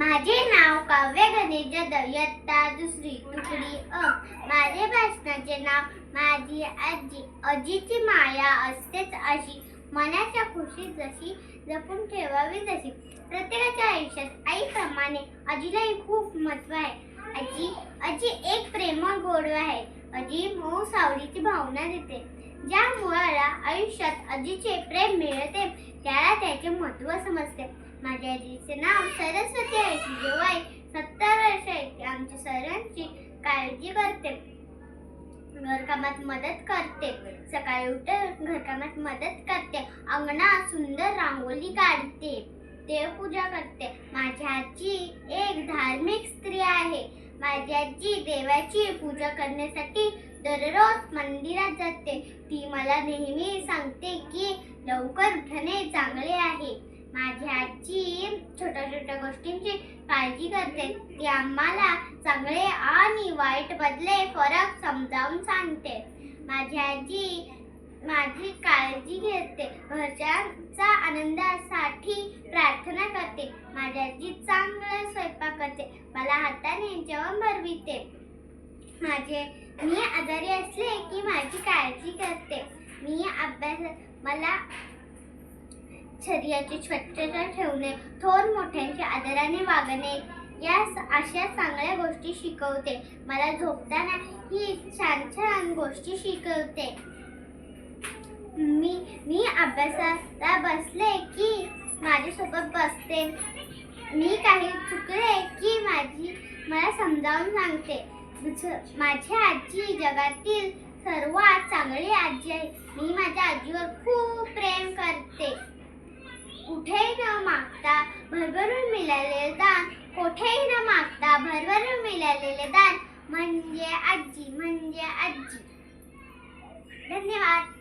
माझे नाव काव्य गणेश जाधव इयत्ता दुसरी तुकडी अ. माझे भाषणाचे नाव माझी आजी. आजीची माया असतेच अशी. मनाच्या खुशीत जशी जपून ठेवावी जशी प्रत्येकाच्या आयुष्यात आईप्रमाणे आजीलाही खूप महत्त्व आहे. आजी आजी एक प्रेमळ गोडव आहे. आजी मऊ सावलीची भावना देते. ज्या मुलाला आयुष्यात आजीचे प्रेम मिळते. त्याला त्याचे महत्त्व समजते. माझ्या आजीचे नाव सरस्वती आहे. तिचे वय सत्तर वर्ष आहे. ती आमच्या सर्वांची काळजी करते. घरकामात मदत करते. सकाळी उठून घरकामात मदत करते. अंगणात सुंदर रांगोळी काढते. देवपूजा करते. माझी आजी एक धार्मिक स्त्री आहे. माझी आजी देवाची पूजा करण्यासाठी दररोज मंदिरात जाते. ती मला नेहमी सांगते की लवकर उठणे चांगले आहे. माझी आजी छोट्या छोट्या गोष्टींची काळजी करते. ती आम्हाला चांगले आणि वाईट बदले फरक समजावून सांगते. माझी आजी माझी काळजी घेते. घरच्यांचा आनंदासाठी प्रार्थना करते. माझी आजी चांगला स्वयंपाक करते. मला हाताने जेवण भरविते माझे मी आजारी असले की माझी काळजी करते. मी अभ्यास मला शरीराची स्वच्छता ठेवणे थोर मोठ्यांच्या आदराने वागणे या अशा चांगल्या गोष्टी शिकवते. मला झोपताना ही छान छान गोष्टी शिकवते. मी मी अभ्यासाला बसले की माझ्यासोबत बसते. मी काही चुकले की माझी मला समजावून सांगते. माझी आजी जगातील सर्वात चांगली आजी आहे. मी माझ्या आजीवर खूप प्रेम करते. कुठेही न मागता भरभरून मिळालेले दान कोठेही न मागता भरभरून मिळालेले दान म्हणजे आजी म्हणजे आजी. धन्यवाद.